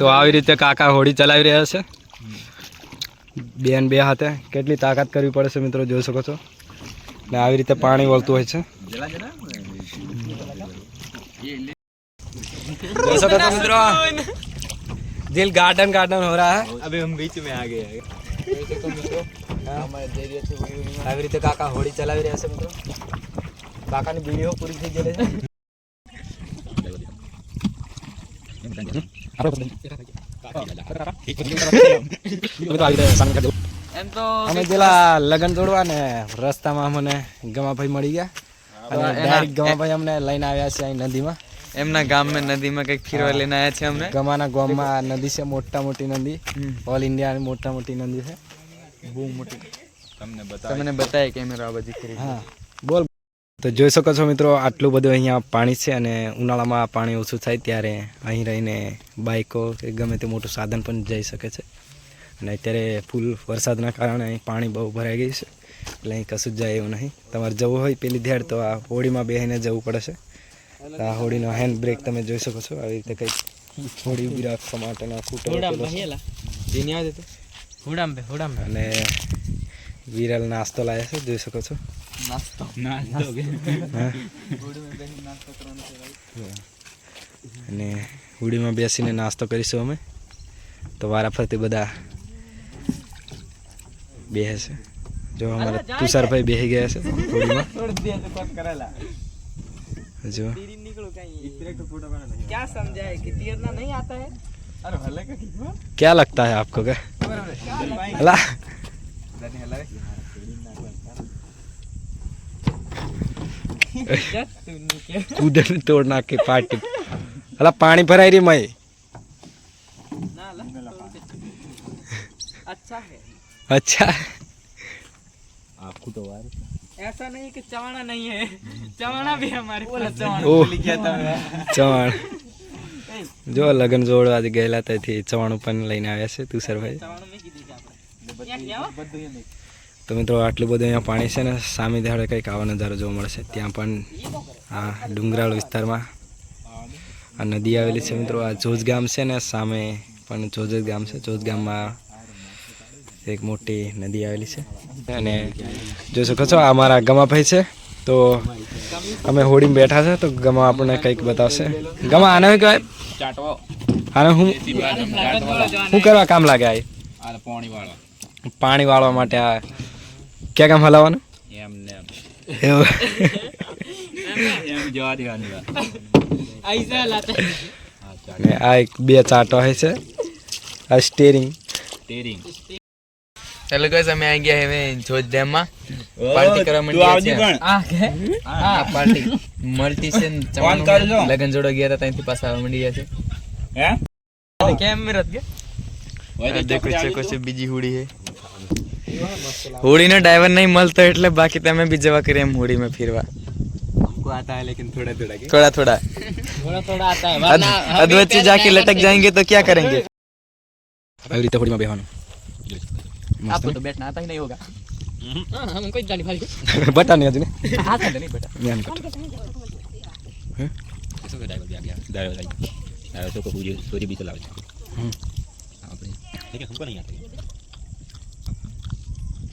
તો આવી રીતે કાકા હોડી ચલાવી રહ્યા છે. બેન બે હાથે કેટલી તાકાત કરવી પડે છે મિત્રો જોઈ શકો છો. ને આવી રીતે પાણી વળતું હોય છે. જોઈ શકો છો મિત્રો. દિલ ગાર્ડન ગાર્ડન હો રહા અભી अभी हम बीच में आ गए આવી રીતે કાકા હોડી ચલાવી રહ્યા છે મિત્રો. કાકાની વીડિયો પૂરી થઈ ગયેલી છે. એમ તો અમે પેલા લગન જોડવા ને રસ્તામાં અમને ગમાભાઈ મળી ગયા. અને ડાયરેક્ટ ગમાભાઈ અમને લઈને આવ્યા છે અહીં નદીમાં. એમના ગામમાં નદીમાં કંઈક ફીરવા લઈને આવ્યા છે અમને? ગમાના ગામમાં માં નદી છે મોટા મોટી નદી. ઓલ ઇન્ડિયાની મોટા મોટી નદી છે. બહુ મોટી. તમને બતાય કેમેરા બધી ફરી હા. બોલ. તો જોઈ શકો છો મિત્રો આટલું બધું અહીંયા પાણી છે અને ઉનાળામાં પાણી ઓછું થાય ત્યારે અહીં રહીને બાઇકો કે ગમે તે મોટું સાધન પણ જઈ શકે છે. અને અત્યારે ફૂલ વરસાદના કારણે અહીં પાણી બહુ ભરાઈ ગયું છે. એટલે અહીં કશું જ જાય એવું નહીં. તમારે જવું હોય પેલી ધ્યાડ તો આ હોળીમાં બેસીને જવું પડે છે. આ હોડીનો હેન્ડ બ્રેક તમે જોઈ શકો છો આવી રીતે કંઈક હોડી ઊભી રાખવા માટેના અને વિરલ નાસ્તો લાવ્યા છે જોઈ શકો છો. નાસ્તો હા અને હોડીમાં બેસીને નાસ્તો કરીશું અમે તો વારા ફરતી બધા બેસે જો અમારા તુષારભાઈ બેસી ગયા છે હોડીમાં જો क्या समझा है कि तैरना नहीं आता है अरे भले का क्या लगता है आपको क्या अला ઉધર તોડ નાખી પાટી અલા પાણી ભરાઈ રહી મય अच्छा है અચ્છા ऐसा नहीं कि चवाना नहीं है चवाना भी हमारे पास ઓહ ચવાણ જો લગન જોડવા ગયેલા ત્યાંથી ચવાણું પણ લઈને આવ્યા છે તુષારભાઈ તો મિત્રો આટલું બધું અહીંયા પાણી છે ને સામે દાડે કંઈક આવા નજારો જોવા મળશે. ત્યાં પણ આ ડુંગરાળ વિસ્તારમાં આ નદી આવેલી છે મિત્રો. આ જોજ ગામ છે ને સામે પણ જોજ ગામ છે. જોજ ગામમાં એક મોટી નદી આવેલી છે. અને જોઈ શકો છો આ મારા ગમાભાઈ છે. તો અમે હોડીમાં બેઠા છે તો ગમા આપણને કંઈક બતાવશે. ગમા આને શું કહેવાય? આને હું શું કરવા કામ લાગે આ? પાણી વાળવા માટે આ ક્યાં કામ હલાવવાનું? એમ ને એવું. આ એક બે ચાટો હે છે. આ સ્ટેરિંગ સ્ટેરિંગ હેલો અમે આવી ગયા હવે જોજ ડેમમાં. પાર્ટી કરવા માંડી છે. મલ્ટી સેન ચવાનું લગન જોડો ગયા હતા ત્યાંથી પાછા આવવા માંડી ગયા છે હે કેમ મેરત બીજી હુડી હે હોડીનો ડ્રાઈવર નહીં મળતો એટલે બાકી તમે બી જવા કરીએ એમ હોડીમાં ફરવા आता है लेकिन थोड़ा थोड़ा के थोड़ा थोड़ा थोड़ा थोड़ा आता है अध अधवच्च जाके लटक जाएंगे तो क्या करेंगे આવી રીતે હોડીમાં બેહવાનું आपको तो बैठना आता ही नहीं होगा हाँ हम कोई गाली फाली બટા નહીં હજુ ને आता नहीं बेटा જ્ઞાન કટ ड्राइवर ड्राइवर तो पूरी स्टोरी भी चलावे हम्म। આપણે लेकिन हमको नहीं आती આવી રીતે હોડી આપણે તો આવી રીતે સામે જવું હોય પેલી વાત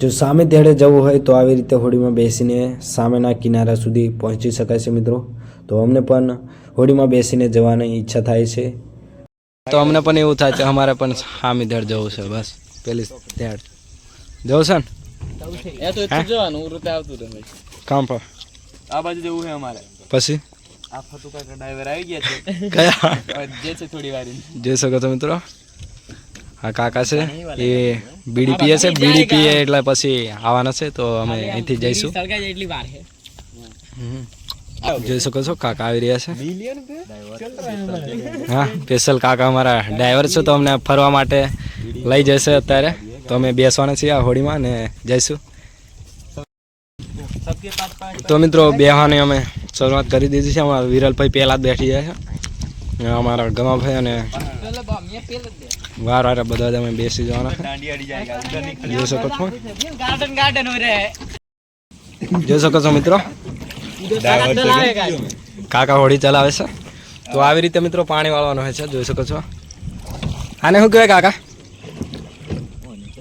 જો સામે ધેડે જવું હોય તો આવી રીતે હોડીમાં બેસીને સામેના કિનારા સુધી પહોંચી શકાય છે મિત્રો. તો અમને પણ હોડીમાં બેસીને જવાની ઈચ્છા થાય છે. તો અમને પણ એવું થાય છે અમારે પણ સામે ધેડ જવું છે બસ. પેલી ધેડ. જવું છે ને? એ તો જવાનું ઉરું આવતું રહે કામ પર. આ બાજુ જવું છે અમારે. પછી? આ ફતુકા ડ્રાઈવર આવી ગયા છે. કયા? જે છે થોડી વાર જોઈ શકો છો મિત્રો. આ કાકા છે. એ બીડી પીએ છે બીડી પીએ એટલે પછી આવવાના છે તો અમે અહીંથી જઈશું. જોઈ શકો છો કાકા આવી રહ્યા છે. હા સ્પેશિયલ કાકા અમારા ડ્રાઈવર છે તો અમને ફરવા માટે લઈ જશે અત્યારે. તો અમે બેસવાના છીએ આ હોડીમાં ને જઈશું. તો મિત્રો બેહવાની અમે શરૂઆત કરી દીધી છે. અમારા વિરલભાઈ પહેલા જ બેઠી જાય છે. અમારા ભાઈ અને વાર વાર બધા અમે બેસી જવાના. જોઈ શકો છો? જોઈ શકો છો મિત્રો? કાકા હોડી ચલાવે છે. તો આવી રીતે મિત્રો પાણી વાળવાનું હોય છે જોઈ શકો છો. આને શું કહેવાય કાકા?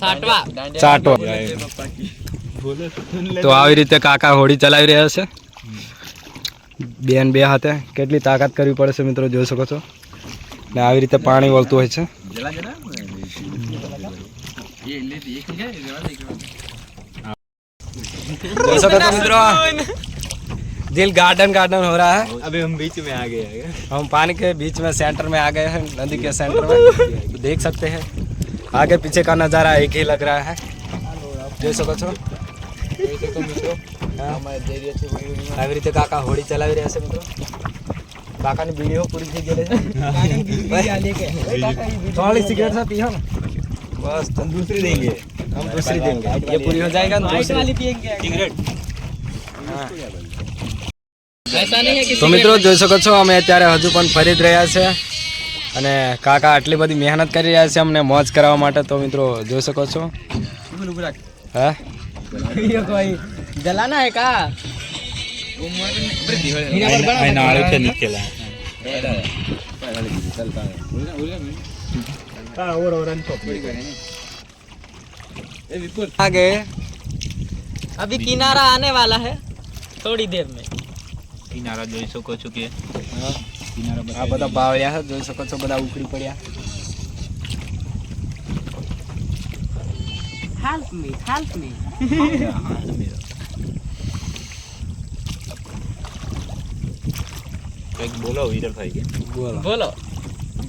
સાટવા. ચાટો તો આવી રીતે કાકા હોડી ચલાવી રહ્યા છે. બેન બે હાથે કેટલી તાકાત કરવી પડે છે મિત્રો જોઈ શકો છો ને આવી રીતે પાણી વળતું હોય છે જોઈ શકો છો મિત્રો दिल गार्डन गार्डन हो रहा है अभी हम बीच में आ गए हैं हम पानी के बीच में सेंटर में आ गए हैं नदी के सेंटर में तो देख सकते हैं आगे पीछे का नज़ारा एक ही लग रहा है જોઈ શકો છો જોઈ શકો મિત્રો આવી રીતે કાકા હોડી ચલાવી રહ્યા છે મિત્રો કાકાની વિડીયો પૂરી થઈ ગયેલી છે થોડી सिगरेट सा पियो ना बस तो दूसरी देंगे हम दूसरी देंगे ये पूरी हो जाएगा ना वाइट दूसरी वाली पिएंगे सिगरेट हाँ ऐसा नहीं है कि તો મિત્રો જોઈ શકો છો અમે અત્યારે હજુ પણ ફરી જ રહ્યા છે અને કાકા આટલી બધી મહેનત કરી રહ્યા છે અમને મોજ કરાવવા માટે તો મિત્રો જોઈ શકો છો હા ये कोई जलाना है का नाड़ू से निकला आगे अभी किनारा आने वाला है थोड़ी देर में કિનારા જોઈ શકો છો કે આ બધા બાવળિયા છે જોઈ શકો છો બધા ઉકળી પડ્યા हेल्प मी हेल्प मी કંઈક બોલો વિરલ ભાઈ કે બોલો बोलो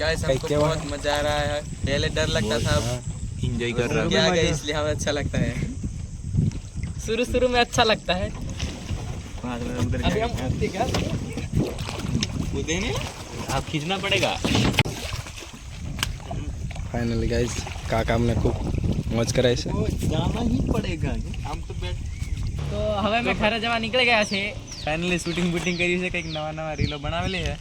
गाइस कहीं हमको क्या हुआ? बहुत मजा आ रहा है पहले डर लगता था अब એન્જોય કર રહા क्या गए इसलिए हमें अच्छा लगता है शुरू शुरू में अच्छा लगता है अभी हम कूदते क्या कूदे नहीं आप खींचना पड़ेगा ફાઇનલી ગાઈસ કાકા અમને ખૂબ મોજ કરાય છે. તો હવે મેં ઘરે જવા નીકળી ગયા છે ફાઇનલી શૂટિંગ બૂટિંગ કરી છે કંઈક નવા નવા રીલો બનાવેલી છે.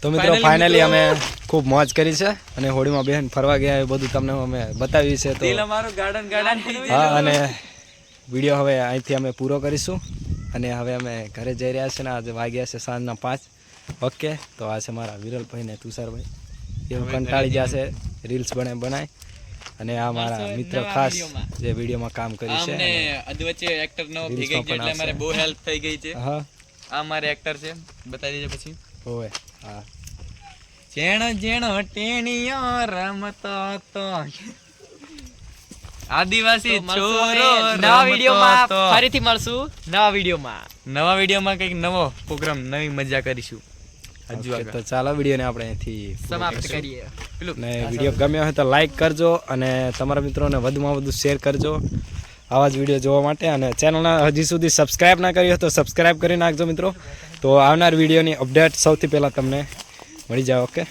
તો મિત્રો ફાઇનલી અમે ખૂબ મોજ કરી છે અને હોળીમાં બેન ફરવા ગયા એ બધું તમને અમે બતાવ્યું છે તો અમારું ગાર્ડન ગાર્ડન હા અને વીડિયો હવે અહીંથી અમે પૂરો કરીશું. અને હવે અમે ઘરે જઈ રહ્યા છે ને આજે વાગ્યા છે સાંજના પાંચ. ઓકે તો આ છે મારા વિરલભાઈ ને તુષારભાઈ. એ કંટાળી જશે રીલ્સ બને બનાય. અને આ મારા મિત્ર ખાસ જે વિડીયોમાં કામ કર્યું છે અને- અધવચ્ચે એક્ટર નો ભેગી માં એટલે મારે બહુ હેલ્પ થઈ ગઈ છે. હા. આ મારે એક્ટર છે. બતાવી દેજો પછી. ઓય હા. જેણ જેણ ટેણીઓ રમતો તો. આદિવાસી છોરો નવા વિડીયોમાં. ફરીથી મળશું નવા વિડીયોમાં. નવા વિડીયોમાં કંઈક નવો પ્રોગ્રામ નવી મજા કરીશું. તો ચાલો વિડીયોને આપણે અહીંથી સમાપ્ત કરીએ. ને વીડિયો ગમ્યો હોય તો લાઈક કરજો અને તમારા મિત્રોને વધુમાં વધુ શેર કરજો આવા જ વીડિયો જોવા માટે. અને ચેનલને હજી સુધી સબસ્ક્રાઇબ ના કરી હોય તો સબસ્ક્રાઈબ કરી નાખજો મિત્રો. તો આવનાર વિડીયોની અપડેટ સૌથી પહેલાં તમને મળી જાય ઓકે